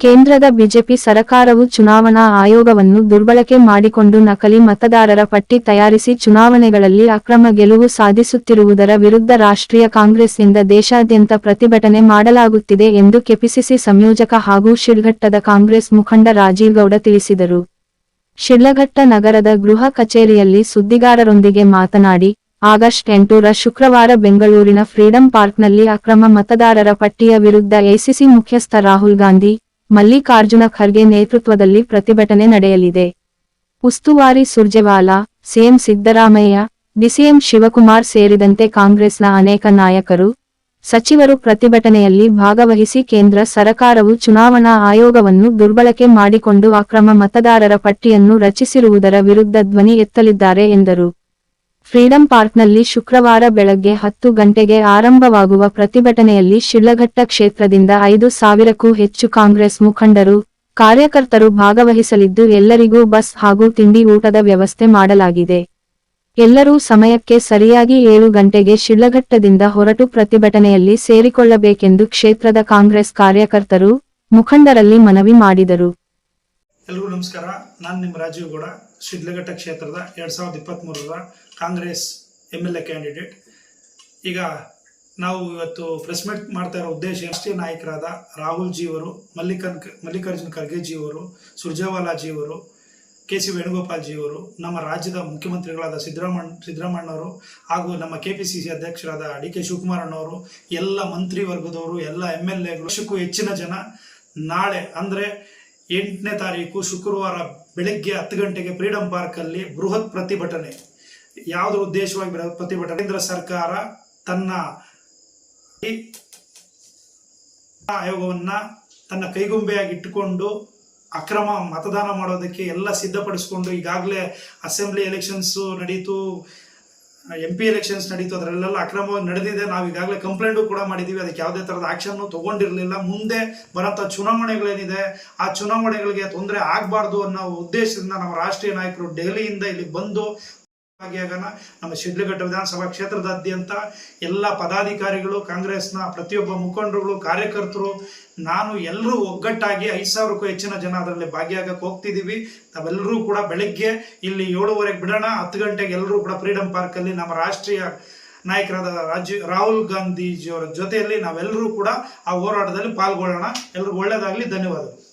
ಕೇಂದ್ರದ ಬಿಜೆಪಿ ಸರಕಾರವು ಚುನಾವಣಾ ಆಯೋಗವನ್ನು ದುರ್ಬಳಕೆ ಮಾಡಿಕೊಂಡು ನಕಲಿ ಮತದಾರರ ಪಟ್ಟಿ ತಯಾರಿಸಿ ಚುನಾವಣೆಗಳಲ್ಲಿ ಅಕ್ರಮ ಗೆಲುವು ಸಾಧಿಸುತ್ತಿರುವುದರ ವಿರುದ್ಧ ರಾಷ್ಟ್ರೀಯ ಕಾಂಗ್ರೆಸ್ನಿಂದ ದೇಶಾದ್ಯಂತ ಪ್ರತಿಭಟನೆ ಮಾಡಲಾಗುತ್ತಿದೆ ಎಂದು ಕೆಪಿಸಿಸಿ ಸಂಯೋಜಕ ಹಾಗೂ ಶಿಡ್ಘಟ್ಟದ ಕಾಂಗ್ರೆಸ್ ಮುಖಂಡ ರಾಜೀವ್ ಗೌಡ ತಿಳಿಸಿದರು. ಶಿಡ್ಲಘಟ್ಟ ನಗರದ ಗೃಹ ಕಚೇರಿಯಲ್ಲಿ ಸುದ್ದಿಗಾರರೊಂದಿಗೆ ಮಾತನಾಡಿ ಆಗಸ್ಟ್ ಎಂಟರ ಶುಕ್ರವಾರ ಬೆಂಗಳೂರಿನ ಫ್ರೀಡಂ ಪಾರ್ಕ್ನಲ್ಲಿ ಅಕ್ರಮ ಮತದಾರರ ಪಟ್ಟಿಯ ವಿರುದ್ಧ ಎಸಿಸಿ ಮುಖ್ಯಸ್ಥ ರಾಹುಲ್ ಗಾಂಧಿ, ಮಲ್ಲಿಕಾರ್ಜುನ ಖರ್ಗೆ ನೇತೃತ್ವದಲ್ಲಿ ಪ್ರತಿಭಟನೆ ನಡೆಯಲಿದೆ. ಉಸ್ತುವಾರಿ ಸುರ್ಜೆವಾಲಾ, ಸಿಎಂ ಸಿದ್ದರಾಮಯ್ಯ, ಡಿಸಿಎಂ ಶಿವಕುಮಾರ್ ಸೇರಿದಂತೆ ಕಾಂಗ್ರೆಸ್ನ ಅನೇಕ ನಾಯಕರು, ಸಚಿವರು ಪ್ರತಿಭಟನೆಯಲ್ಲಿ ಭಾಗವಹಿಸಿ ಕೇಂದ್ರ ಸರಕಾರವು ಚುನಾವಣಾ ಆಯೋಗವನ್ನು ದುರ್ಬಳಕೆ ಮಾಡಿಕೊಂಡು ಅಕ್ರಮ ಮತದಾರರ ಪಟ್ಟಿಯನ್ನು ರಚಿಸಿರುವುದರ ವಿರುದ್ಧ ಧ್ವನಿ ಎತ್ತಲಿದ್ದಾರೆ ಎಂದರು. ಫ್ರೀಡಂ ಪಾರ್ಕ್ನಲ್ಲಿ ಶುಕ್ರವಾರ ಬೆಳಗ್ಗೆ ಹತ್ತು ಗಂಟೆಗೆ ಆರಂಭವಾಗುವ ಪ್ರತಿಭಟನೆಯಲ್ಲಿ ಶಿಳ್ಳಘಟ್ಟ ಕ್ಷೇತ್ರದಿಂದ ಐದು ಸಾವಿರಕ್ಕೂ ಹೆಚ್ಚು ಕಾಂಗ್ರೆಸ್ ಮುಖಂಡರು, ಕಾರ್ಯಕರ್ತರು ಭಾಗವಹಿಸಲಿದ್ದು ಎಲ್ಲರಿಗೂ ಬಸ್ ಹಾಗೂ ತಿಂಡಿ ಊಟದ ವ್ಯವಸ್ಥೆ ಮಾಡಲಾಗಿದೆ. ಎಲ್ಲರೂ ಸಮಯಕ್ಕೆ ಸರಿಯಾಗಿ ಏಳು ಗಂಟೆಗೆ ಶಿಳ್ಳಘಟ್ಟದಿಂದ ಹೊರಟು ಪ್ರತಿಭಟನೆಯಲ್ಲಿ ಸೇರಿಕೊಳ್ಳಬೇಕೆಂದು ಕ್ಷೇತ್ರದ ಕಾಂಗ್ರೆಸ್ ಕಾರ್ಯಕರ್ತರು ಮುಖಂಡರಲ್ಲಿ ಮನವಿ ಮಾಡಿದರು. ಎಲ್ರಿಗೂ ನಮಸ್ಕಾರ. ನಾನು ನಿಮ್ಮ ರಾಜೀವ್ ಗೌಡ, ಶಿಡ್ಲಘಟ್ಟ ಕ್ಷೇತ್ರದ ಎರಡು ಸಾವಿರದ ಇಪ್ಪತ್ತ್ಮೂರರ Congress M L A candidate. ಈಗ ನಾವು ಇವತ್ತು ಪ್ರೆಸ್ ಮೀಟ್ ಮಾಡ್ತಾ ಇರೋ ಉದ್ದೇಶ ರಾಷ್ಟ್ರೀಯ ನಾಯಕರಾದ ರಾಹುಲ್ ಜಿಯವರು ಮಲ್ಲಿಕನ್ ಮಲ್ಲಿಕಾರ್ಜುನ್ ಖರ್ಗೆ ಜಿಯವರು, ಸುರ್ಜೇವಾಲಾ ಜಿಯವರು ಕೆ ಸಿ ವೇಣುಗೋಪಾಲ್ ನಮ್ಮ ರಾಜ್ಯದ ಮುಖ್ಯಮಂತ್ರಿಗಳಾದ ಸಿದ್ದರಾಮಣ್ಣ ಸಿದ್ದರಾಮಣ್ಣವರು ಹಾಗೂ ನಮ್ಮ ಕೆ ಪಿ ಸಿ ಸಿ ಅಧ್ಯಕ್ಷರಾದ ಡಿ ಕೆ ಶಿವಕುಮಾರ್ ಅಣ್ಣವರು, ಎಲ್ಲ ಮಂತ್ರಿ ವರ್ಗದವರು ಎಲ್ಲ ಎಂ ಎಲ್ ಎಗಳು ಹೆಚ್ಚಿನ ಜನ ನಾಳೆ ಅಂದರೆ ಎಂಟನೇ ತಾರೀಕು ಶುಕ್ರವಾರ ಬೆಳಗ್ಗೆ ಹತ್ತು ಗಂಟೆಗೆ ಫ್ರೀಡಂ ಪಾರ್ಕಲ್ಲಿ ಬೃಹತ್ ಪ್ರತಿಭಟನೆ. ಯಾವುದ್ರ ಉದ್ದೇಶವಾಗಿ ಬೃಹತ್ ಪ್ರತಿಭಟನೆ? ಕೇಂದ್ರ ಸರ್ಕಾರ ತನ್ನ ಆಯೋಗವನ್ನ ತನ್ನ ಕೈಗೊಂಬೆಯಾಗಿ ಇಟ್ಟುಕೊಂಡು ಅಕ್ರಮ ಮತದಾನ ಮಾಡೋದಕ್ಕೆ ಎಲ್ಲ ಸಿದ್ಧಪಡಿಸಿಕೊಂಡು ಈಗಾಗಲೇ ಅಸೆಂಬ್ಲಿ ಎಲೆಕ್ಷನ್ಸ್ ನಡೀತು. ಎಂ ಪಿ ಎಲೆಕ್ಷನ್ಸ್ ನಡೀತು, ಅದರಲ್ಲೆಲ್ಲ ಅಕ್ರಮವಾಗಿ ನಡೆದಿದೆ. ನಾವು ಈಗಾಗಲೇ ಕಂಪ್ಲೇಂಟು ಕೂಡ ಮಾಡಿದ್ದೀವಿ ಅದಕ್ಕೆ ಯಾವುದೇ ಥರದ ಆ್ಯಕ್ಷನ್ನು ತಗೊಂಡಿರಲಿಲ್ಲ. ಮುಂದೆ ಬರೋಂಥ ಚುನಾವಣೆಗಳೇನಿದೆ ಆ ಚುನಾವಣೆಗಳಿಗೆ ತೊಂದರೆ ಆಗಬಾರ್ದು ಅನ್ನೋ ಉದ್ದೇಶದಿಂದ ನಮ್ಮ ರಾಷ್ಟ್ರೀಯ ನಾಯಕರು ದೆಹಲಿಯಿಂದ ಇಲ್ಲಿ ಬಂದು ಭಾಗಿಯಾಗೋಣ. ನಮ್ಮ ಶಿಡ್ಲಘಟ್ಟ ವಿಧಾನಸಭಾ ಕ್ಷೇತ್ರದಾದ್ಯಂತ ಎಲ್ಲ ಪದಾಧಿಕಾರಿಗಳು, ಕಾಂಗ್ರೆಸ್ನ ಪ್ರತಿಯೊಬ್ಬ ಮುಖಂಡರುಗಳು, ಕಾರ್ಯಕರ್ತರು, ನಾನು ಎಲ್ಲರೂ ಒಗ್ಗಟ್ಟಾಗಿ ಐದು ಸಾವಿರಕ್ಕೂ ಹೆಚ್ಚಿನ ಜನ ಅದರಲ್ಲಿ ಭಾಗಿಯಾಗಕ್ಕೆ ಹೋಗ್ತಿದ್ದೀವಿ. ನಾವೆಲ್ಲರೂ ಕೂಡ ಬೆಳಗ್ಗೆ ಇಲ್ಲಿ ಏಳುವರೆಗೆ ಬಿಡೋಣ. ಹತ್ತು ಗಂಟೆಗೆ ಎಲ್ಲರೂ ಕೂಡ ಫ್ರೀಡಂ ಪಾರ್ಕಲ್ಲಿ ನಮ್ಮ ರಾಷ್ಟ್ರೀಯ ನಾಯಕರಾದ ರಾಜೀವ್ ರಾಹುಲ್ ಗಾಂಧೀಜಿಯವರ ಜೊತೆಯಲ್ಲಿ ನಾವೆಲ್ಲರೂ ಕೂಡ ಆ ಹೋರಾಟದಲ್ಲಿ ಪಾಲ್ಗೊಳ್ಳೋಣ. ಎಲ್ರಿಗೂ ಒಳ್ಳೆಯದಾಗಲಿ. ಧನ್ಯವಾದಗಳು.